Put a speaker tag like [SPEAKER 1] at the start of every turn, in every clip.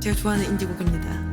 [SPEAKER 1] 제가 좋아하는 인디곡입니다.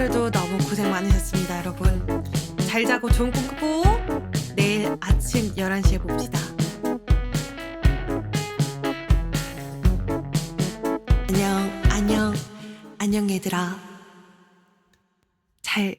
[SPEAKER 1] 하루도 너무 고생 많으셨습니다, 여러분. 잘 자고 좋은 꿈 꾸고 내일 아침 11시에 봅시다.
[SPEAKER 2] 안녕, 안녕, 안녕 얘들아. 잘